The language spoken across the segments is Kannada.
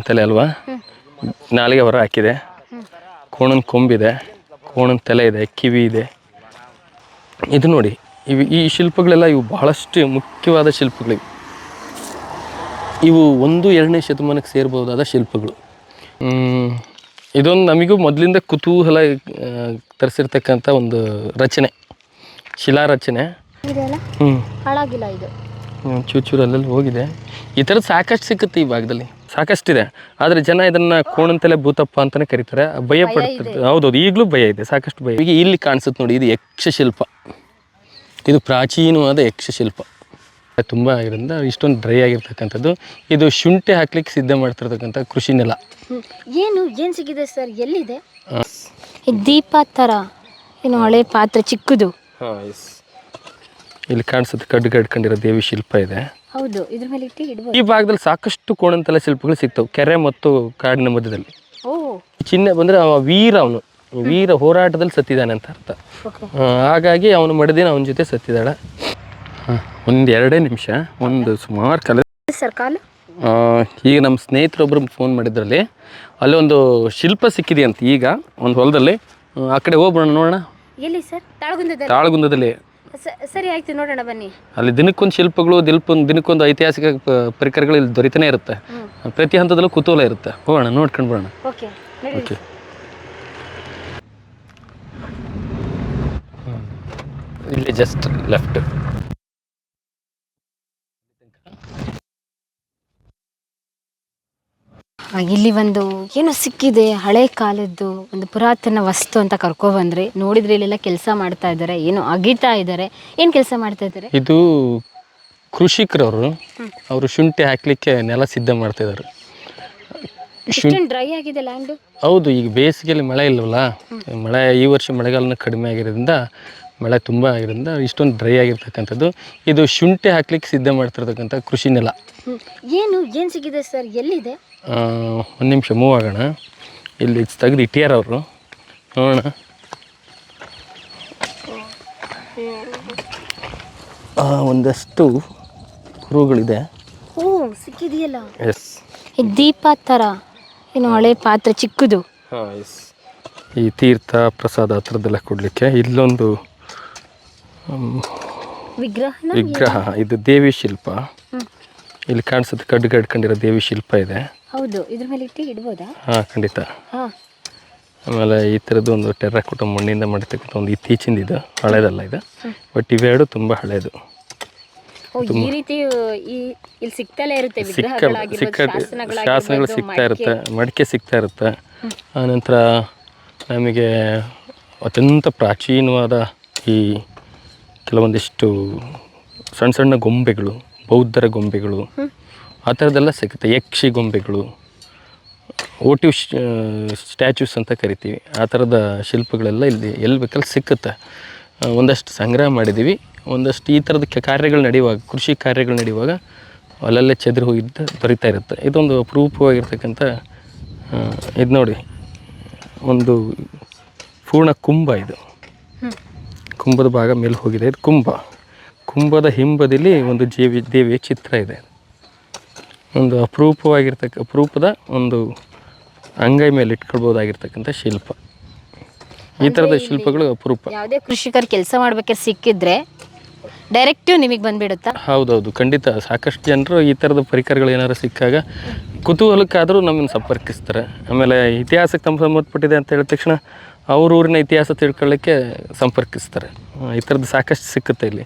ತಲೆ ಅಲ್ವಾ? ನಾಲಿಗೆ ಹೊರ ಹಾಕಿದೆ. ಕೋಣನ ಕೊಂಬಿದೆ. ಕೋಣನ ತಲೆ ಇದೆ ಕಿವಿ ಇದೆ. ಇದು ನೋಡಿ ಇವು ಈ ಶಿಲ್ಪಗಳೆಲ್ಲ ಇವು ಬಹಳಷ್ಟು ಮುಖ್ಯವಾದ ಶಿಲ್ಪಗಳಿವೆ ಇವು ಒಂದು ಎರಡನೇ ಶತಮಾನಕ್ಕೆ ಸೇರ್ಬೋದಾದ ಶಿಲ್ಪಗಳು. ಇದೊಂದು ನಮಗೂ ಮೊದಲಿಂದ ಕುತೂಹಲ ತರಿಸಿರ್ತಕ್ಕಂಥ ಒಂದು ರಚನೆ ಶಿಲಾ ರಚನೆ ಹ್ಞೂ ಹಾಳಾಗಿಲ್ಲ ಇದು. ಚೂಚೂರು ಅಲ್ಲೆಲ್ಲಿ ಹೋಗಿದೆ. ಈ ಥರದ್ದು ಸಾಕಷ್ಟು ಸಿಕ್ಕುತ್ತೆ ಈ ಭಾಗದಲ್ಲಿ. ಸಾಕಷ್ಟಿದೆ. ಆದರೆ ಜನ ಇದನ್ನ ಕೋಣಂತಲೇ ಭೂತಪ್ಪ ಅಂತಾನೆ ಕರೀತಾರೆ. ಭಯ ಪಡ್ತಿರ್ತಾರೆ. ಹೌದೌದು ಈಗಲೂ ಭಯ ಇದೆ ಸಾಕಷ್ಟು ಭಯ. ಈಗ ಇಲ್ಲಿ ಕಾಣಿಸುತ್ತೆ ನೋಡಿ ಇದು ಯಕ್ಷಶಿಲ್ಪ. ಇದು ಪ್ರಾಚೀನವಾದ ಯಕ್ಷಶಿಲ್ಪ. ತುಂಬ ಆಗಿರೋದ್ರಿಂದ ಇಷ್ಟೊಂದು ಡ್ರೈ ಆಗಿರ್ತಕ್ಕಂಥದ್ದು. ಇದು ಶುಂಠಿ ಹಾಕ್ಲಿಕ್ಕೆ ಸಿದ್ಧ ಮಾಡ್ತಿರ್ತಕ್ಕಂಥ ಕೃಷಿ ನೆಲ. ಏನು ಏನು ಸಿಕ್ಕಿದೆ ಸರ್? ಎಲ್ಲಿದೆ? ದೀಪ ಥರ ಏನು ಹಳೆ ಪಾತ್ರೆ ಚಿಕ್ಕದು. ಇಲ್ಲಿ ಕಾಣಿಸುತ್ತೆ ಕಡ್ಡು ಕಡ್ಕೊಂಡಿರೋ ದೇವಿ ಶಿಲ್ಪ ಇದೆ. ಹೌದು ಇದ್ರ ಮೇಲೆ ಇಟ್ಟು ಇಡ್ಬೋದು. ಈ ಭಾಗದಲ್ಲಿ ಸಾಕಷ್ಟು ಕೋಣಂತಲೆ ಶಿಲ್ಪಗಳು ಸಿಗ್ತವೆ ಕೆರೆ ಮತ್ತು ಕಾಡಿನ ಮಧ್ಯದಲ್ಲಿ. ಓ ಚಿಹ್ನೆ ಬಂದರೆ ಅವ ವೀರ ಅವನು. ವೀರ ಹೋರಾಟದಲ್ಲಿ ಸತ್ತಿದ್ದಾನೆ ಅಂತ ಅರ್ಥ. ಆ, ಹಾಗಾಗಿ ಅವನು ಮಡದಿನ ಅವನ ಜೊತೆ ಸತ್ತಿದ್ದಾಳೆ. ಒಂದು ಎರಡೇ ನಿಮಿಷ ಒಂದು ಸುಮಾರು ಕಲೆ ಸರ್ ಕಾಲು. ಆ, ಈಗ ನಮ್ಮ ಸ್ನೇಹಿತರೊಬ್ಬರು ಫೋನ್ ಮಾಡಿದ್ರಲ್ಲಿ ಅಲ್ಲಿ ಒಂದು ಶಿಲ್ಪ ಸಿಕ್ಕಿದೆಯಂತೆ ಈಗ ಒಂದು ಹೊಲದಲ್ಲಿ. ಆ, ಕಡೆ ಹೋಗ್ಬಿಡೋಣ ನೋಡೋಣ. ಎಲ್ಲಿ ಸರ್? ತಾಳಗುಂದದಲ್ಲಿ. ಸರಿ ಆಯ್ತು ನೋಡೋಣ ಬನ್ನಿ. ಅಲ್ಲಿ ದಿನಕ್ಕೊಂದು ಶಿಲ್ಪಗಳು ದಿಲ್ಪೊಂದು ದಿನಕ್ಕೊಂದು ಐತಿಹಾಸಿಕ ಪ- ಪರಿಕರಗಳು ಇಲ್ಲಿ ದೊರಿತಾನೆ ಇರುತ್ತೆ. ಪ್ರತಿ ಹಂತದಲ್ಲೂ ಕುತೂಹಲ ಇರುತ್ತೆ. ಹೋಗೋಣ ನೋಡ್ಕೊಂಡು ಬರೋಣ. Okay okay. ಇಲ್ಲಿ ಜಸ್ಟ್ ಲೆಫ್ಟ್ ಇಲ್ಲಿ ಒಂದು ಏನೋ ಸಿಕ್ಕಿದೆ ಹಳೆ ಕಾಲದ್ದು ಒಂದು ಪುರಾತನ ವಸ್ತು ಅಂತ ಕರ್ಕೊಬಂದ್ರಿ ನೋಡಿದ್ರೆ ಇಲ್ಲೆಲ್ಲ ಕೆಲಸ ಮಾಡ್ತಾ ಇದ್ದಾರೆ ಏನೋ ಅಗಿತಾ ಇದ್ದಾರೆ. ಏನು ಕೆಲಸ ಮಾಡ್ತಾ ಇದ್ದಾರೆ? ಇದು ಕೃಷಿಕರವರು ಅವರು ಶುಂಠಿ ಹಾಕ್ಲಿಕ್ಕೆ ನೆಲ ಸಿದ್ಧ ಮಾಡ್ತಿದ್ದಾರೆ ಇಷ್ಟೊಂದು ಡ್ರೈ ಆಗಿದೆ ಲ್ಯಾಂಡ್ ಹೌದು ಈಗ ಬೇಸಿಗೆಯಲ್ಲಿ ಮಳೆ ಇಲ್ಲವಲ್ಲ ಮಳೆ ಈ ವರ್ಷ ಮಳೆಗಾಲನ ಕಡಿಮೆ ಆಗಿರೋದ್ರಿಂದ ಮಳೆ ತುಂಬ ಆಗಿರೋದ್ರಿಂದ ಇಷ್ಟೊಂದು ಡ್ರೈ ಆಗಿರ್ತಕ್ಕಂಥದ್ದು. ಇದು ಶುಂಠಿ ಹಾಕ್ಲಿಕ್ಕೆ ಸಿದ್ಧ ಮಾಡ್ತಿರ್ತಕ್ಕಂಥ ಕೃಷಿ ನೆಲ. ಏನು ಏನು ಸಿಕ್ಕಿದೆ ಸರ್? ಎಲ್ಲಿದೆ? ಒಂದು ನಿಮಿಷ ಮೂವ್ ಆಗೋಣ. ಇಲ್ಲಿ ತೆಗೆದು ಇಟ್ಟಿಯಾರ ಅವರು. ನೋಡೋಣ. ಒಂದಷ್ಟು ಕುರುಗಳಿದೆ. ಓ ಸಿಕ್ಕಿದೆಯಲ್ಲ? ಎಸ್ ಈ ದೀಪ ಥರ ಏನು ಹಳೆ ಪಾತ್ರೆ ಚಿಕ್ಕದು. ಹಾಂ ಎಸ್ ಈ ತೀರ್ಥ ಪ್ರಸಾದ ಆ ಥರದ್ದೆಲ್ಲ ಕೊಡಲಿಕ್ಕೆ ಇಲ್ಲೊಂದು ವಿಗ್ರಹ ಇದು ದೇವಿ ಶಿಲ್ಪ. ಇಲ್ಲಿ ಕಾಣಿಸುತ್ತೆ ಕಡ್ಡು ಕಡ್ಕೊಂಡಿರೋ ದೇವಿ ಶಿಲ್ಪ ಇದೆ. ಹೌದು ಇದ್ರ ಮೇಲೆ ಇಟ್ಟು ಇಡ್ಬೋದಾ? ಹಾಂ ಖಂಡಿತ. ಆಮೇಲೆ ಈ ಥರದ್ದು ಒಂದು ಟೆರ್ರಾಕೋಟ ಮಣ್ಣಿಂದ ಮಾಡಿರ್ತಕ್ಕಂಥ ಒಂದು ಇತ್ತೀಚಿಂದ ಇದು ಹಳೇದಲ್ಲ ಇದು. ಬಟ್ ಇವೆರಡು ತುಂಬ ಹಳೇದು. ಈ ರೀತಿ ಇಲ್ಲಿ ಸಿಗ್ತಲೇ ಇರುತ್ತೆ ಸಿಕ್ಕ ವಿಗ್ರಹಗಳಾಗಿರ್ಬೋದು ಸಿಕ್ಕ ಶಾಸನಗಳು ಸಿಗ್ತಾ ಇರುತ್ತೆ ಮಡಿಕೆ ಸಿಗ್ತಾ ಇರುತ್ತೆ. ಆನಂತರ ನಮಗೆ ಅತ್ಯಂತ ಪ್ರಾಚೀನವಾದ ಈ ಕೆಲವೊಂದಿಷ್ಟು ಸಣ್ಣ ಸಣ್ಣ ಗೊಂಬೆಗಳು ಬೌದ್ಧರ ಗೊಂಬೆಗಳು ಆ ಥರದ್ದೆಲ್ಲ ಸಿಗುತ್ತೆ. ಯಕ್ಷಿ ಗೊಂಬೆಗಳು ಓಟಿವ್ ಸ್ಟ್ಯಾಚ್ಯೂಸ್ ಅಂತ ಕರಿತೀವಿ. ಆ ಥರದ ಶಿಲ್ಪಗಳೆಲ್ಲ ಇಲ್ಲಿ ಎಲ್ಲಿ ಬೇಕಲ್ಲಿ ಸಿಕ್ಕುತ್ತೆ. ಒಂದಷ್ಟು ಸಂಗ್ರಹ ಮಾಡಿದ್ದೀವಿ. ಒಂದಷ್ಟು ಈ ಥರದ ಕೆ- ಕಾರ್ಯಗಳು ನಡೆಯುವಾಗ ಕೃಷಿ ಕಾರ್ಯಗಳು ನಡೆಯುವಾಗ ಅಲ್ಲಲ್ಲೇ ಚದುರಿ ಹೋಗಿದ್ದು ದೊರೀತಾ ಇರುತ್ತೆ. ಇದೊಂದು ಅಪರೂಪವಾಗಿರ್ತಕ್ಕಂಥ ಇದು ನೋಡಿ. ಒಂದು ಪೂರ್ಣ ಕುಂಭ ಇದು. ಕುಂಭದ ಭಾಗ ಮೇಲೆ ಹೋಗಿದೆ. ಇದು ಕುಂಭ. ಕುಂಭದ ಹಿಂಬದಿಲಿ ಒಂದು ದೇವಿ ದೇವಿಯ ಚಿತ್ರ ಇದೆ. ಒಂದು ಅಪರೂಪವಾಗಿರ್ತಕ್ಕ ಅಪರೂಪದ ಒಂದು ಅಂಗೈ ಮೇಲೆ ಇಟ್ಕೊಳ್ಬೋದಾಗಿರ್ತಕ್ಕಂಥ ಶಿಲ್ಪ. ಈ ಥರದ ಶಿಲ್ಪಗಳು ಅಪರೂಪ. ಯಾವುದೇ ಕೃಷಿಕರು ಕೆಲಸ ಮಾಡ್ಬೇಕಾದ್ರೆ ಸಿಕ್ಕಿದ್ರೆ ಡೈರೆಕ್ಟಿವ್ ನಿಮಗೆ ಬಂದ್ಬಿಡುತ್ತಾ? ಹೌದೌದು ಖಂಡಿತ. ಸಾಕಷ್ಟು ಜನರು ಈ ಥರದ ಪರಿಕರಗಳು ಏನಾದ್ರು ಸಿಕ್ಕಾಗ ಕುತೂಹಲಕ್ಕಾದರೂ ನಮ್ಮನ್ನು ಸಂಪರ್ಕಿಸ್ತಾರೆ. ಆಮೇಲೆ ಇತಿಹಾಸಕ್ಕೆ ತಮ್ಮ ಸಂಬಂಧಪಟ್ಟಿದೆ ಅಂತ ಹೇಳಿದ ತಕ್ಷಣ ಅವ್ರ ಊರಿನ ಇತಿಹಾಸ ತಿಳ್ಕೊಳ್ಳೋಕ್ಕೆ ಸಂಪರ್ಕಿಸ್ತಾರೆ. ಈ ಥರದ್ದು ಸಾಕಷ್ಟು ಸಿಕ್ಕುತ್ತೆ ಇಲ್ಲಿ.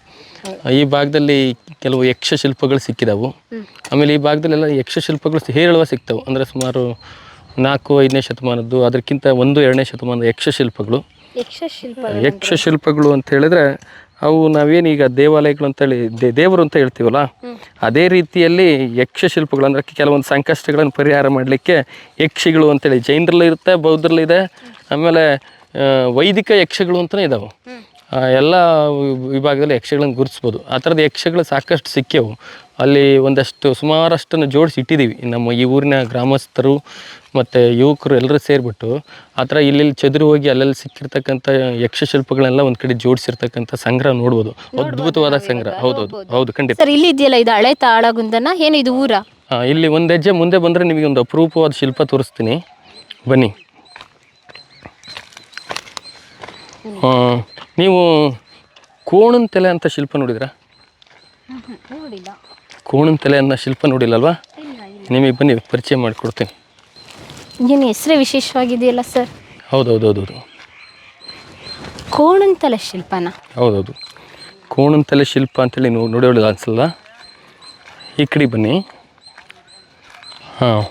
ಈ ಭಾಗದಲ್ಲಿ ಕೆಲವು ಯಕ್ಷಶಿಲ್ಪಗಳು ಸಿಕ್ಕಿದಾವು. ಆಮೇಲೆ ಈ ಭಾಗದಲ್ಲೆಲ್ಲ ಯಕ್ಷಶಿಲ್ಪಗಳು ಹೇರಳವಾಗಿ ಹೇರಳುವ ಸಿಗ್ತವೆ ಅಂದರೆ ಸುಮಾರು ನಾಲ್ಕು ಐದನೇ ಶತಮಾನದ್ದು ಅದಕ್ಕಿಂತ ಒಂದು ಎರಡನೇ ಶತಮಾನದ ಯಕ್ಷಶಿಲ್ಪಗಳು ಯಕ್ಷಶಿಲ್ಪಗಳು ಯಕ್ಷ ಶಿಲ್ಪ ಯಕ್ಷ ಶಿಲ್ಪಗಳು ಅಂತ ಹೇಳಿದ್ರೆ ಅವು ನಾವೇನೀಗ ದೇವಾಲಯಗಳು ಅಂತೇಳಿ ದೇ ದೇವರು ಅಂತ ಹೇಳ್ತೀವಲ್ಲ ಅದೇ ರೀತಿಯಲ್ಲಿ ಯಕ್ಷಶಿಲ್ಪಗಳು ಅಂದರೆ ಕೆಲವೊಂದು ಸಂಕಷ್ಟಗಳನ್ನು ಪರಿಹಾರ ಮಾಡಲಿಕ್ಕೆ ಯಕ್ಷಿಗಳು ಅಂತೇಳಿ ಜೈನರಲ್ಲೂ ಇರುತ್ತೆ ಬೌದ್ಧರಲ್ಲೂ ಇದೆ. ಆಮೇಲೆ ವೈದಿಕ ಯಕ್ಷಗಳು ಅಂತಲೇ ಇದಾವೆ. ಎಲ್ಲ ವಿಭಾಗದಲ್ಲಿ ಯಕ್ಷಗಳನ್ನು ಗುರುತಿಸ್ಬೋದು. ಆ ಥರದ ಯಕ್ಷಗಳು ಸಾಕಷ್ಟು ಸಿಕ್ಕೇವು ಅಲ್ಲಿ ಒಂದಷ್ಟು ಸುಮಾರಷ್ಟನ್ನು ಜೋಡಿಸಿ ಇಟ್ಟಿದ್ದೀವಿ. ನಮ್ಮ ಈ ಊರಿನ ಗ್ರಾಮಸ್ಥರು ಮತ್ತು ಯುವಕರು ಎಲ್ಲರೂ ಸೇರಿಬಿಟ್ಟು ಆ ಥರ ಇಲ್ಲಿ ಚದುರು ಹೋಗಿ ಅಲ್ಲಲ್ಲಿ ಸಿಕ್ಕಿರ್ತಕ್ಕಂಥ ಯಕ್ಷ ಶಿಲ್ಪಗಳನ್ನೆಲ್ಲ ಒಂದು ಕಡೆ ಜೋಡಿಸಿರ್ತಕ್ಕಂಥ ಸಂಗ್ರಹ ನೋಡ್ಬೋದು. ಅದ್ಭುತವಾದ ಸಂಗ್ರಹ. ಹೌದೌದು. ಹೌದು ಖಂಡಿತ. ಸರ್ ಇಲ್ಲಿ ಇದೆಯಲ್ಲ ಇದು ಹಳೆ ತಾಳಗುಂದನ? ಏನು ಇದು ಊರ? ಇಲ್ಲಿ ಒಂದು ಹೆಜ್ಜೆ ಮುಂದೆ ಬಂದರೆ ನಿಮಗೆ ಒಂದು ಅಪರೂಪವಾದ ಶಿಲ್ಪ ತೋರಿಸ್ತೀನಿ. ಬನ್ನಿ ಆ, ನೀವು ಕೋಣನ್ ತಲೆ ಅಂತ ಶಿಲ್ಪ ನೋಡಿದ್ರಾ? ಕೋಣನ ಕೋಣನ್ ತಲೆ ಅನ್ನೋ ಶಿಲ್ಪ ನೋಡಿಲ್ಲಲ್ವಾ? ನಿಮಗೆ ಬನ್ನಿ ಪರಿಚಯ ಮಾಡಿಕೊಡ್ತೀನಿ. ಏನು ಹೆಸರೇ ವಿಶೇಷವಾಗಿದೆಯಲ್ಲ ಸರ್? ಹೌದೌದೌದೌದು ತಲೆ ಶಿಲ್ಪನ? ಹೌದೌದು. ಕೋಣನ್ ತಲೆ ಶಿಲ್ಪ ಅಂತೇಳಿ ನೀವು ಅನ್ಸಲ್ಲ ಈ ಕಡೆ ಬನ್ನಿ. ಹಾಂ.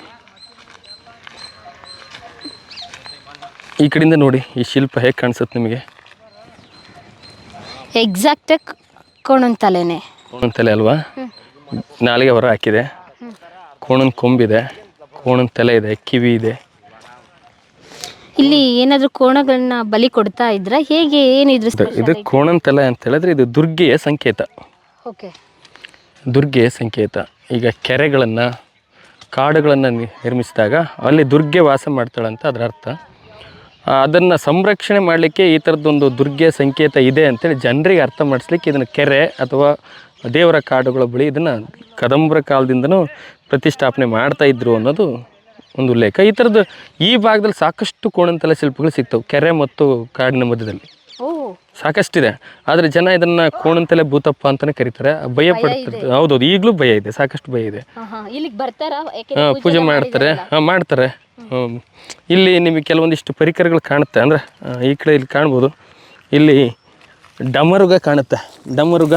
ಈ ಕಡೆಯಿಂದ ನೋಡಿ ಈ ಶಿಲ್ಪ ಹೇಗೆ ಕಾಣಿಸುತ್ತೆ ನಿಮಗೆ? ಎಕ್ಸಾಕ್ಟಾಗಿ ಕೋಣಂತಲೆನೇ ಕೋಣನ್ ತಲೆ ಅಲ್ವಾ? ನಾಲಿಗೆ ಹೊರ ಹಾಕಿದೆ. ಕೋಣನ್ ಕೊಂಬಿದೆ. ಕೋಣನ್ ತಲೆ ಇದೆ ಕಿವಿ ಇದೆ. ಇಲ್ಲಿ ಏನಾದರೂ ಕೋಣಗಳನ್ನ ಬಲಿ ಕೊಡ್ತಾ ಇದ್ರ? ಹೇಗೆ ಏನಿದ್ರು ಇದು- ಇದು ಕೋಣನ್ ತಲೆ ಅಂತ ಹೇಳಿದ್ರೆ ಇದು ದುರ್ಗೆಯ ಸಂಕೇತ. ಓಕೆ ದುರ್ಗೆಯ ಸಂಕೇತ. ಈಗ ಕೆರೆಗಳನ್ನು ಕಾಡುಗಳನ್ನು ನಿರ್ಮಿಸಿದಾಗ ಅಲ್ಲಿ ದುರ್ಗೆ ವಾಸ ಮಾಡ್ತಾಳಂತ ಅಂತ ಅದರ ಅರ್ಥ. ಅದನ್ನು ಸಂರಕ್ಷಣೆ ಮಾಡಲಿಕ್ಕೆ ಈ ಥರದ್ದೊಂದು ದುರ್ಗೆ ಸಂಕೇತ ಇದೆ ಅಂತೇಳಿ ಜನರಿಗೆ ಅರ್ಥ ಮಾಡಿಸ್ಲಿಕ್ಕೆ ಇದನ್ನು ಕೆರೆ ಅಥವಾ ದೇವರ ಕಾಡುಗಳ ಬಳಿ ಇದನ್ನು ಕದಂಬರ ಕಾಲದಿಂದನೂ ಪ್ರತಿಷ್ಠಾಪನೆ ಮಾಡ್ತಾ ಇದ್ರು ಅನ್ನೋದು ಒಂದು ಉಲ್ಲೇಖ. ಈ ಥರದ್ದು ಈ ಭಾಗದಲ್ಲಿ ಸಾಕಷ್ಟು ಕೋಣಂತಲೆ ಶಿಲ್ಪಗಳು ಸಿಗ್ತವೆ ಕೆರೆ ಮತ್ತು ಕಾಡಿನ ಮಧ್ಯದಲ್ಲಿ. ಸಾಕಷ್ಟಿದೆ. ಆದರೆ ಜನ ಇದನ್ನ ಕೋಣಂತಲೆ ಭೂತಪ್ಪ ಅಂತಾನೆ ಕರೀತಾರೆ. ಭಯ ಪಡ್ತಾರೆ ಹೌದೌದು ಈಗಲೂ ಭಯ ಇದೆ ಸಾಕಷ್ಟು ಭಯ ಇದೆ. ಪೂಜೆ ಮಾಡ್ತಾರೆ. ಹಾಂ ಮಾಡ್ತಾರೆ. ಇಲ್ಲಿ ನಿಮಗೆ ಕೆಲವೊಂದಿಷ್ಟು ಪರಿಕರಗಳು ಕಾಣುತ್ತೆ. ಅಂದರೆ ಈ ಕಡೆ ಇಲ್ಲಿ ಕಾಣ್ಬೋದು. ಇಲ್ಲಿ ಡಮರುಗ ಕಾಣುತ್ತೆ. ಡಮರುಗ.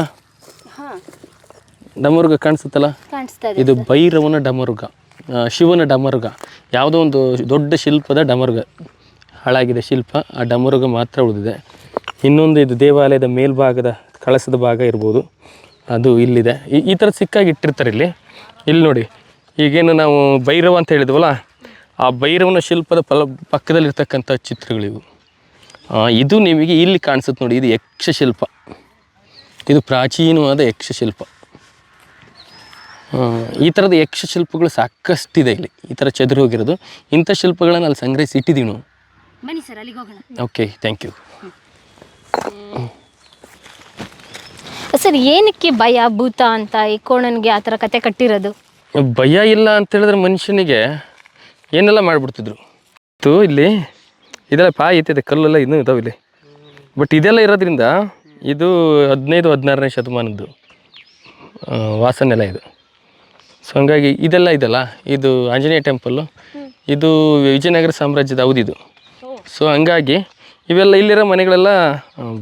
ಡಮರುಗ ಕಾಣಿಸುತ್ತಲ್ಲ? ಕಾಣಿಸ್ತಾ ಇದೆ. ಇದು ಭೈರವನ ಡಮರುಗ. ಶಿವನ ಡಮರುಗ. ಯಾವುದೋ ಒಂದು ದೊಡ್ಡ ಶಿಲ್ಪದ ಡಮರುಗ. ಹಾಳಾಗಿದೆ ಶಿಲ್ಪ. ಆ ಡಮರುಗ ಮಾತ್ರ ಉಳಿದಿದೆ. ಇನ್ನೊಂದು ಇದು ದೇವಾಲಯದ ಮೇಲ್ಭಾಗದ ಕಳಸದ ಭಾಗ ಇರ್ಬೋದು. ಅದು ಇಲ್ಲಿದೆ. ಈ ಈ ಥರ ಸಿಕ್ಕಾಗಿ ಇಟ್ಟಿರ್ತಾರೆ ಇಲ್ಲಿ. ಇಲ್ಲಿ ನೋಡಿ. ಈಗೇನು ನಾವು ಭೈರವ ಅಂತ ಹೇಳಿದ್ವಲ್ಲ ಆ ಭೈರವನ ಶಿಲ್ಪದ ಫಲ ಪಕ್ಕದಲ್ಲಿರ್ತಕ್ಕಂಥ ಚಿತ್ರಗಳಿವು. ಇದು ನಿಮಗೆ ಇಲ್ಲಿ ಕಾಣಿಸುತ್ತೆ ನೋಡಿ ಇದು ಯಕ್ಷಶಿಲ್ಪ. ಇದು ಪ್ರಾಚೀನವಾದ ಯಕ್ಷಶಿಲ್ಪ. ಈ ಥರದ ಯಕ್ಷಶಿಲ್ಪಗಳು ಸಾಕಷ್ಟಿದೆ ಇಲ್ಲಿ. ಈ ಥರ ಚದುರು ಹೋಗಿರೋದು. ಇಂಥ ಶಿಲ್ಪಗಳನ್ನು ಅಲ್ಲಿ ಸಂಗ್ರಹಿಸಿ ಇಟ್ಟಿದ್ದೀವಿ ನಾವು. ಬನ್ನಿ ಸರ್ ಅಲ್ಲಿಗೆ ಹೋಗೋಣ. ಓಕೆ ಥ್ಯಾಂಕ್ ಯು ಸರ್ ಏನಕ್ಕೆ ಭಯ ಭೂತ ಅಂತ ಈ ಕೋಣನಿಗೆ ಆ ಥರ ಕತೆ ಕಟ್ಟಿರೋದು? ಭಯ ಇಲ್ಲ ಅಂತ ಹೇಳಿದ್ರೆ ಮನುಷ್ಯನಿಗೆ ಏನೆಲ್ಲ ಮಾಡಿಬಿಡ್ತಿದ್ರು? ಇತ್ತು ಇಲ್ಲಿ, ಇದೆಲ್ಲ ಪಾಯಿ ಐತಿದೆ ಕಲ್ಲೆಲ್ಲ ಇನ್ನೂ ಇದಾವೆ ಇಲ್ಲಿ. ಬಟ್ ಇದೆಲ್ಲ ಇರೋದ್ರಿಂದ ಇದು ಹದಿನೈದು, ಹದಿನಾರನೇ ಶತಮಾನದ್ದು ವಾಸನೆಲ್ಲ ಇದು. ಸೊ ಹಂಗಾಗಿ ಇದೆಲ್ಲ ಇದೆಲ್ಲ, ಇದು ಆಂಜನೇಯ ಟೆಂಪಲ್ಲು ಇದು ವಿಜಯನಗರ ಸಾಮ್ರಾಜ್ಯದ ಅವಧಿದು ಸೊ ಹಂಗಾಗಿ ಇವೆಲ್ಲ ಇಲ್ಲಿರೋ ಮನೆಗಳೆಲ್ಲ